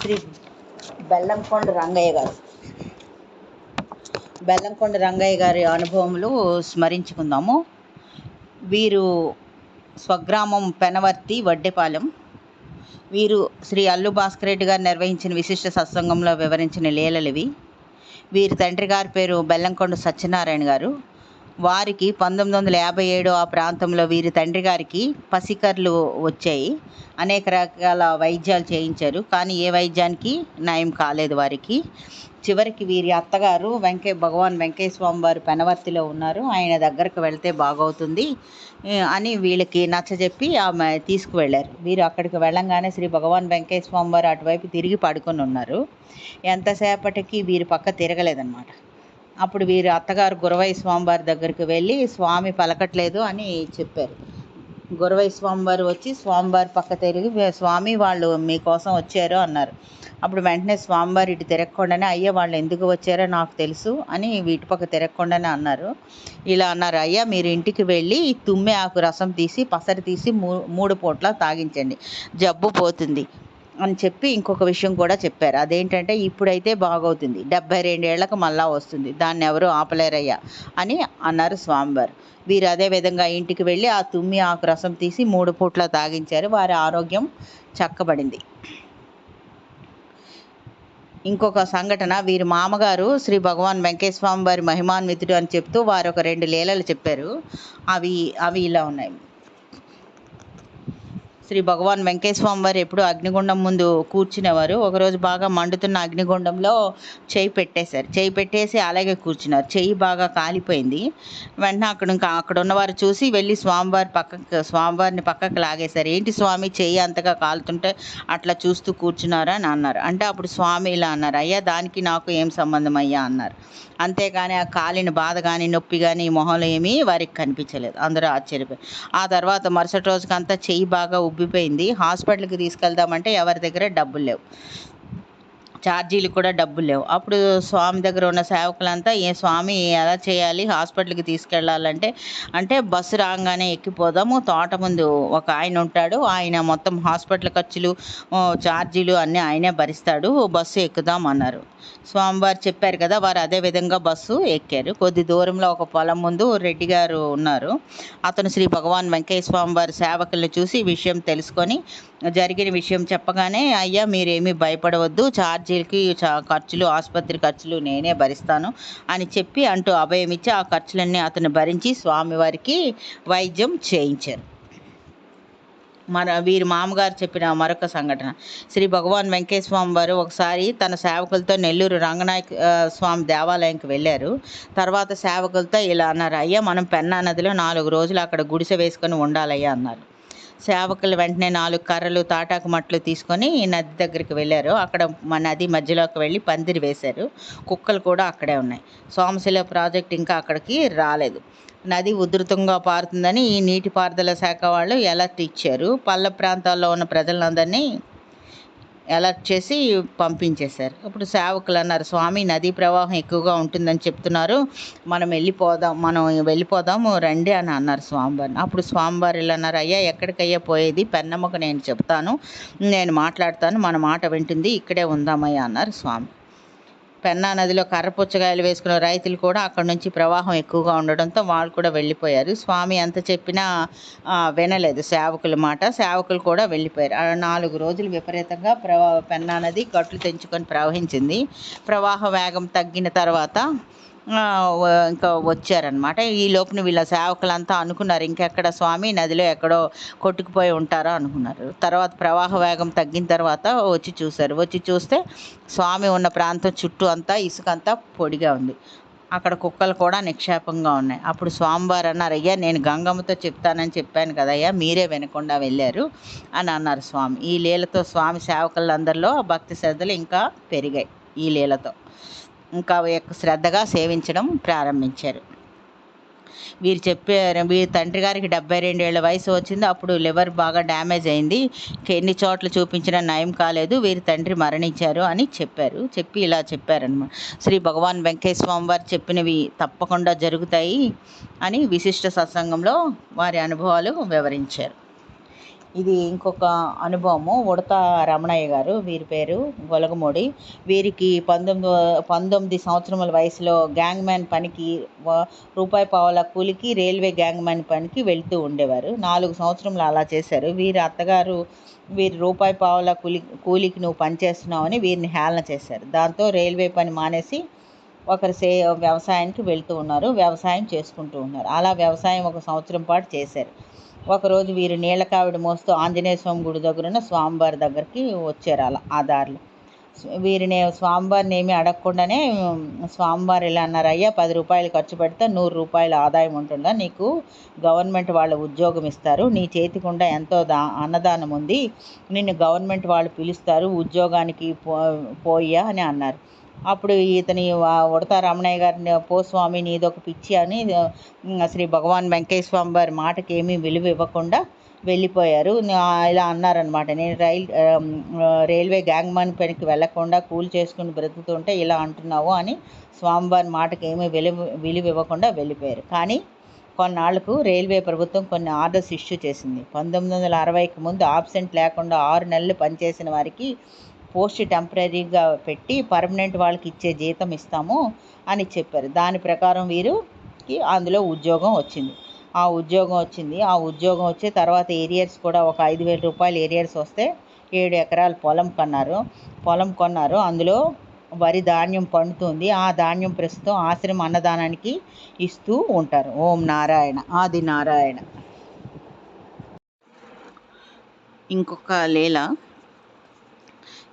శ్రీ బెల్లంకొండ రంగయ్య గారు. బెల్లంకొండ రంగయ్య గారి అనుభవములు స్మరించుకుందాము. వీరు స్వగ్రామం పెనవర్తి వడ్డెపాలెం. వీరు శ్రీ అల్లు భాస్కర్ రెడ్డి గారు నిర్వహించిన విశిష్ట సత్సంగంలో వివరించిన లీలలివి వీరి తండ్రి గారి పేరు బెల్లంకొండ సత్యనారాయణ గారు. వారికి పంతొమ్మిది వందల యాభై ఏడు ఆ ప్రాంతంలో వీరి తండ్రి గారికి పసికర్లు వచ్చాయి. అనేక రకాల వైద్యాలు చేయించారు. కానీ ఏ వైద్యానికి నయం కాలేదు వారికి. చివరికి వీరి అత్తగారు వెంకయ్య భగవాన్ వెంకయ్య స్వామి వారు పెనవర్తిలో ఉన్నారు. ఆయన దగ్గరకు వెళ్తే బాగవుతుంది అని వీళ్ళకి నచ్చజెప్పి ఆమె తీసుకువెళ్ళారు. వీరు అక్కడికి వెళ్ళంగానే శ్రీ భగవాన్ వెంకయ్య స్వామి వారు అటువైపు తిరిగి పడుకొని ఉన్నారు. ఎంతసేపటికి వీరి పక్క తిరగలేదన్నమాట. అప్పుడు వీరి అత్తగారు గురవై స్వామివారి దగ్గరికి వెళ్ళి స్వామి పలకట్లేదు అని చెప్పారు. గురవై స్వామివారు వచ్చి స్వామివారి పక్క తిరిగి స్వామి వాళ్ళు మీకోసం వచ్చారు అన్నారు. అప్పుడు వెంటనే స్వామివారు ఇటు తిరగకుండానే అయ్యా వాళ్ళు ఎందుకు వచ్చారో నాకు తెలుసు అని వీటి పక్క తిరగకుండానే అన్నారు. ఇలా అన్నారు అయ్యా మీరు ఇంటికి వెళ్ళి తుమ్మె ఆకు రసం తీసి పసరు తీసి మూ మూడు పూట్ల తాగించండి. జబ్బు పోతుంది. అని చెప్పి ఇంకొక విషయం కూడా చెప్పారు. అదేంటంటే ఇప్పుడైతే బాగవుతుంది. డెబ్బై రెండేళ్ళకు మళ్ళా వస్తుంది. దాన్ని ఎవరు ఆపలేరయ్యా? అని అన్నారు స్వామివారు. వీరు అదే విధంగా ఇంటికి వెళ్ళి ఆ తుమ్మి ఆకు రసం తీసి మూడు పూట్ల తాగించారు. వారి ఆరోగ్యం చక్కబడింది. ఇంకొక సంఘటన. వీరి మామగారు శ్రీ భగవాన్ వెంకటేశ్వర వారి మహిమాన్వితుడు అని చెప్తూ వారు ఒక రెండు లీలలు చెప్పారు. అవి అవి ఇలా ఉన్నాయి. శ్రీ భగవాన్ వెంకటేశ్వర వారు ఎప్పుడు అగ్నిగుండం ముందు కూర్చునేవారు. ఒకరోజు బాగా మండుతున్న అగ్నిగుండంలో చేయి పెట్టేశారు. చేయి పెట్టేసి అలాగే కూర్చున్నారు. చెయ్యి బాగా కాలిపోయింది. వెంటనే అక్కడ ఇంకా అక్కడ ఉన్నవారు చూసి వెళ్ళి స్వామివారి పక్కకు స్వామివారిని పక్కకు లాగేశారు. ఏంటి స్వామి చెయ్యి అంతగా కాలుతుంటే అట్లా చూస్తూ కూర్చున్నారా? అని అన్నారు. అంటే అప్పుడు స్వామి ఇలా అన్నారు. అయ్యా దానికి నాకు ఏం సంబంధం అయ్యా? అన్నారు. అంతేగాని ఆ కాలిన బాధ కానీ నొప్పి కానీ మొహంలో ఏమీ వారికి కనిపించలేదు. అందరూ ఆశ్చర్యపోయారు. ఆ తర్వాత మరుసటి రోజుకంతా చెయ్యి బాగా ఉబ్బిపోయింది హాస్పిటల్కి తీసుకెళ్దామంటే ఎవరి దగ్గర డబ్బులు లేవు. ఛార్జీలు కూడా డబ్బులు లేవు. అప్పుడు స్వామి దగ్గర ఉన్న సేవకులంతా ఏ స్వామి ఎలా చేయాలి హాస్పిటల్కి తీసుకెళ్ళాలంటే అంటే బస్సు రాగానే ఎక్కిపోదాము తోట ముందు ఒక ఆయన ఉంటాడు ఆయన మొత్తం హాస్పిటల్ ఖర్చులు ఛార్జీలు అన్నీ ఆయనే భరిస్తాడు బస్సు ఎక్కుదాం అన్నారు. స్వామివారు చెప్పారు కదా వారు అదే విధంగా బస్సు ఎక్కారు. కొద్ది దూరంలో ఒక పొలం ముందు రెడ్డి గారు ఉన్నారు. అతను శ్రీ భగవాన్ వెంకయ్య స్వామి వారి సేవకులను చూసి విషయం తెలుసుకొని జరిగిన విషయం చెప్పగానే అయ్యా మీరేమీ భయపడవద్దు ఛార్జీలకి చా ఖర్చులు ఆసుపత్రి ఖర్చులు నేనే భరిస్తాను అని చెప్పి అంటూ అభయం ఇచ్చి ఆ ఖర్చులన్నీ అతను భరించి స్వామివారికి వైద్యం చేయించారు. మన వీరి మామగారు చెప్పిన మరొక సంఘటన. శ్రీ భగవాన్ వెంకటేశ్వరం వారు ఒకసారి తన సేవకులతో నెల్లూరు రంగనాయక స్వామి దేవాలయంకి వెళ్ళారు. తర్వాత సేవకులతో ఇలా అన్నారు అయ్యా మనం పెన్నా నదిలో నాలుగు రోజులు అక్కడ గుడిసె వేసుకొని ఉండాలయ్యా అన్నారు. సేవకులు వెంటనే నాలుగు కర్రలు తాటాకు మట్లు తీసుకొని నది దగ్గరికి వెళ్ళారు. అక్కడ మా నది మధ్యలోకి వెళ్ళి పందిరి వేశారు. కుక్కలు కూడా అక్కడే ఉన్నాయి. సోమశిల ప్రాజెక్ట్ ఇంకా అక్కడికి రాలేదు. నది ఉధృతంగా పారుతుందని ఈ నీటిపారుదల శాఖ వాళ్ళు ఎలర్ట్ ఇచ్చారు. పల్ల ప్రాంతాల్లో ఉన్న ప్రజలందరినీ అలర్ట్ చేసి పంపించేశారు. ఇప్పుడు సేవకులు అన్నారు స్వామి నదీ ప్రవాహం ఎక్కువగా ఉంటుందని చెప్తున్నారు. మనం వెళ్ళిపోదాం మనం వెళ్ళిపోదాము రండి అని అన్నారు స్వామివారిని అప్పుడు స్వామివారు ఇలా అన్నారు అయ్యా ఎక్కడికయ్యా పోయేది? పెన్నమ్మకు నేను చెప్తాను నేను మాట్లాడతాను మన మాట వింటుంది ఇక్కడే ఉందామయ్యా అన్నారు స్వామి. పెన్నా నదిలో కర్ర పుచ్చకాయలు వేసుకున్న రైతులు కూడా అక్కడ నుంచి ప్రవాహం ఎక్కువగా ఉండడంతో వాళ్ళు కూడా వెళ్ళిపోయారు. స్వామి ఎంత చెప్పినా వినలేదు సేవకుల మాట. సేవకులు కూడా వెళ్ళిపోయారు. నాలుగు రోజులు విపరీతంగా ప్రవా పెన్నా నది గట్లు తెంచుకొని ప్రవహించింది. ప్రవాహ వేగం తగ్గిన తర్వాత ఇంకా వచ్చారనమాట ఈ లోపున వీళ్ళ సేవకులంతా అనుకున్నారు ఇంకెక్కడ స్వామి నదిలో ఎక్కడో కొట్టుకుపోయి ఉంటారో అనుకున్నారు. తర్వాత ప్రవాహ వేగం తగ్గిన తర్వాత వచ్చి చూశారు. వచ్చి చూస్తే స్వామి ఉన్న ప్రాంతం చుట్టూ అంతా ఇసుక అంతా పొడిగా ఉంది. అక్కడ కుక్కలు కూడా నిక్షేపంగా ఉన్నాయి. అప్పుడు స్వామివారు అన్నారు అయ్యా నేను గంగమ్మతో చెప్తానని చెప్పాను కదయ్యా మీరే వినకుండా వెళ్ళారు అని అన్నారు స్వామి. ఈ లీలతో స్వామి సేవకులందరిలో భక్తి శ్రద్ధలు ఇంకా పెరిగాయి ఈ లీలతో. ఇంకా శ్రద్ధగా సేవించడం ప్రారంభించారు. వీరు చెప్పారు వీరి తండ్రి గారికి డెబ్బై రెండు ఏళ్ళ వయసు వచ్చింది. అప్పుడు లివర్ బాగా డ్యామేజ్ అయింది. ఎన్ని చోట్ల చూపించినా నయం కాలేదు. వీరి తండ్రి మరణించారు అని చెప్పారు. చెప్పి ఇలా చెప్పారనమాట శ్రీ భగవాన్ వెంకటేశ్వర స్వామి వారు చెప్పినవి తప్పకుండా జరుగుతాయి అని విశిష్ట సత్సంగంలో వారి అనుభవాలు వివరించారు. ఇది ఇంకొక అనుభవము. ఉడత రమణయ్య గారు వీరి పేరు గొలగమూడి. వీరికి పంతొమ్మిది పంతొమ్మిది సంవత్సరముల వయసులో గ్యాంగ్ మ్యాన్ పనికి రూపాయి పావుల కూలికి రైల్వే గ్యాంగ్ మ్యాన్ పనికి వెళ్తూ ఉండేవారు. నాలుగు సంవత్సరములు అలా చేశారు. వీరి అత్తగారు వీరి రూపాయి పావుల కూలి కూలికి నువ్వు పని చేస్తున్నావని వీరిని హేళన చేశారు. దాంతో రైల్వే పని మానేసి ఒకరు సే వ్యవసాయానికి వెళ్తూ ఉన్నారు. వ్యవసాయం చేసుకుంటూ ఉన్నారు. అలా వ్యవసాయం ఒక సంవత్సరం పాటు చేశారు. ఒకరోజు వీరు నీళ్ళకావిడి మోస్తూ ఆంజనేయ స్వామి గుడి దగ్గరున్న స్వామివారి దగ్గరికి వచ్చారు అలా ఆ దారిలో. వీరిని స్వామివారిని ఏమీ అడగకుండానే స్వామివారు ఇలా అన్నారు అయ్యా పది రూపాయలు ఖర్చు పెడితే నూరు రూపాయల ఆదాయం ఉంటుందా? నీకు గవర్నమెంట్ వాళ్ళు ఉద్యోగం ఇస్తారు నీ చేతికుండా ఎంతో దా అన్నదానం ఉంది నిన్ను గవర్నమెంట్ వాళ్ళు పిలుస్తారు ఉద్యోగానికి పో పోయ్యా అని అన్నారు. అప్పుడు ఇతని ఉడతా రమణయ్య గారిని పో స్వామి నీదొక పిచ్చి అని శ్రీ భగవాన్ వెంకయ్య స్వామి వారి మాటకి ఏమీ విలువ ఇవ్వకుండా వెళ్ళిపోయారు. ఇలా అన్నారనమాట నేను రైల్ రైల్వే గ్యాంగ్ పనికి వెళ్ళకుండా కూలి చేసుకుని బ్రతుకుతుంటే ఇలా అంటున్నావు అని స్వామివారి మాటకి ఏమీ విలువ విలువ ఇవ్వకుండా వెళ్ళిపోయారు. కానీ కొన్నాళ్ళకు రైల్వే ప్రభుత్వం కొన్ని ఆర్డర్స్ ఇష్యూ చేసింది. పంతొమ్మిది వందల అరవైకి ముందు ఆబ్సెంట్ లేకుండా ఆరు నెలలు పనిచేసిన వారికి పోస్ట్ టెంపరీగా పెట్టి పర్మనెంట్ వాళ్ళకి ఇచ్చే జీతం ఇస్తాము అని చెప్పారు. దాని ప్రకారం వీరుకి అందులో ఉద్యోగం వచ్చింది. ఆ ఉద్యోగం వచ్చింది. ఆ ఉద్యోగం వచ్చే తర్వాత ఏరియర్స్ కూడా ఒక ఐదు వేల రూపాయలు ఏరియర్స్ వస్తే ఏడు ఎకరాల పొలం కొన్నారు. పొలం కొన్నారు. అందులో వరి ధాన్యం పండుతుంది. ఆ ధాన్యం ప్రస్తుతం ఆశ్రమ అన్నదానానికి ఇస్తూ ఉంటారు. ఓం నారాయణ. ఆది నారాయణ. ఇంకొక లీల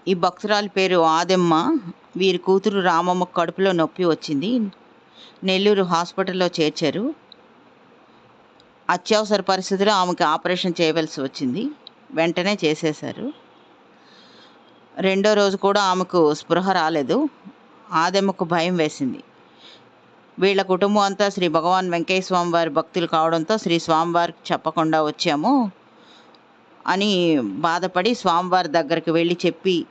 ఈ భక్తురాలి పేరు ఆదెమ్మ. వీరి కూతురు రామమ్మ కడుపులో నొప్పి వచ్చింది. నెల్లూరు హాస్పిటల్లో చేర్చారు. అత్యవసర పరిస్థితిలో ఆమెకి ఆపరేషన్ చేయవలసి వచ్చింది. వెంటనే చేసేశారు. రెండో రోజు కూడా ఆమెకు స్పృహ రాలేదు. ఆదెమ్మకు భయం వేసింది. వీళ్ళ కుటుంబం అంతా శ్రీ భగవాన్ వెంకయ్య స్వామి వారి భక్తులు కావడంతో శ్రీ స్వామివారికి చెప్పకుండా వచ్చాము అని బాధపడి స్వామివారి దగ్గరికి వెళ్ళి చెప్పి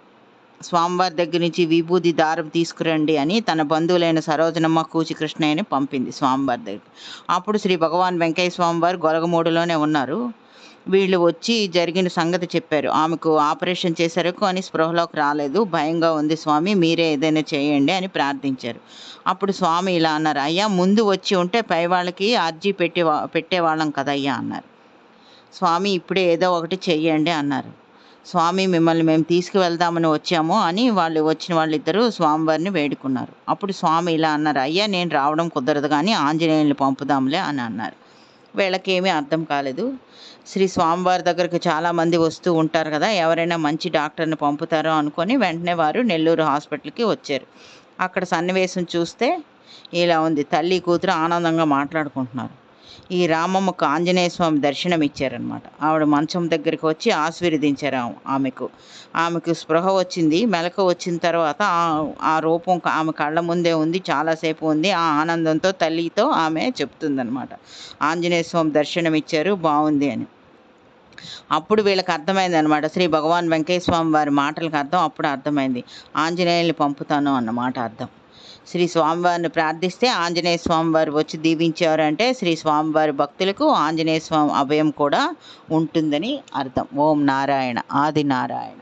స్వామివారి దగ్గర నుంచి విభూది దారం తీసుకురండి అని తన బంధువులైన సరోజనమ్మ కూచికృష్ణయ్యని పంపింది స్వామివారి దగ్గర అప్పుడు శ్రీ భగవాన్ వెంకయ్య స్వామివారు గొలగమూడిలోనే ఉన్నారు. వీళ్ళు వచ్చి జరిగిన సంగతి చెప్పారు. ఆమెకు ఆపరేషన్ చేశారు కానీ స్పృహలోకి రాలేదు. భయంగా ఉంది స్వామి మీరే ఏదైనా చేయండి అని ప్రార్థించారు. అప్పుడు స్వామి ఇలా అన్నారు అయ్యా ముందు వచ్చి ఉంటే పై వాళ్ళకి అర్జీ పెట్టి పెట్టేవాళ్ళం కదయ్యా అన్నారు. స్వామి ఇప్పుడే ఏదో ఒకటి చెయ్యండి అన్నారు. స్వామి మిమ్మల్ని మేము తీసుకువెళ్దామని వచ్చాము అని వాళ్ళు వచ్చిన వాళ్ళిద్దరూ స్వామివారిని వేడుకున్నారు. అప్పుడు స్వామి ఇలా అన్నారు అయ్యా నేను రావడం కుదరదు కానీ ఆంజనేయుల్ని పంపుదాంలే అని అన్నారు. వీళ్ళకేమీ అర్థం కాలేదు. శ్రీ స్వామివారి దగ్గరకు చాలామంది వస్తూ ఉంటారు కదా ఎవరైనా మంచి డాక్టర్ని పంపుతారో అనుకొని వెంటనే వారు నెల్లూరు హాస్పిటల్కి వచ్చారు. అక్కడ సన్నివేశం చూస్తే ఇలా ఉంది తల్లి కూతురు ఆనందంగా మాట్లాడుకుంటున్నారు. ఈ రామమ్మకు ఆంజనేయ స్వామి దర్శనం ఇచ్చారనమాట ఆవిడ మంచం దగ్గరికి వచ్చి ఆశీర్వదించారు ఆమెకు. ఆమెకు స్పృహ వచ్చింది మెలకు వచ్చిన తర్వాత ఆ- రూపం ఆమె కళ్ళ ముందే ఉంది చాలాసేపు ఉంది. ఆ ఆనందంతో తల్లితో ఆమె చెప్తుందనమాట ఆంజనేయ స్వామి దర్శనం ఇచ్చారు బాగుంది అని. అప్పుడు వీళ్ళకి అర్థమైంది అనమాట శ్రీ భగవాన్ వెంకటేశ్వర స్వామి వారి మాటలకు అర్థం అప్పుడు అర్థమైంది. ఆంజనేయుల్ని పంపుతాను అన్నమాట అర్థం. శ్రీ స్వామివారిని ప్రార్థిస్తే ఆంజనేయ స్వామివారు వచ్చి దీవించారంటే శ్రీ స్వామివారి భక్తులకు ఆంజనేయ స్వామి అభయం కూడా ఉంటుందని అర్థం. ఓం నారాయణ ఆది నారాయణ.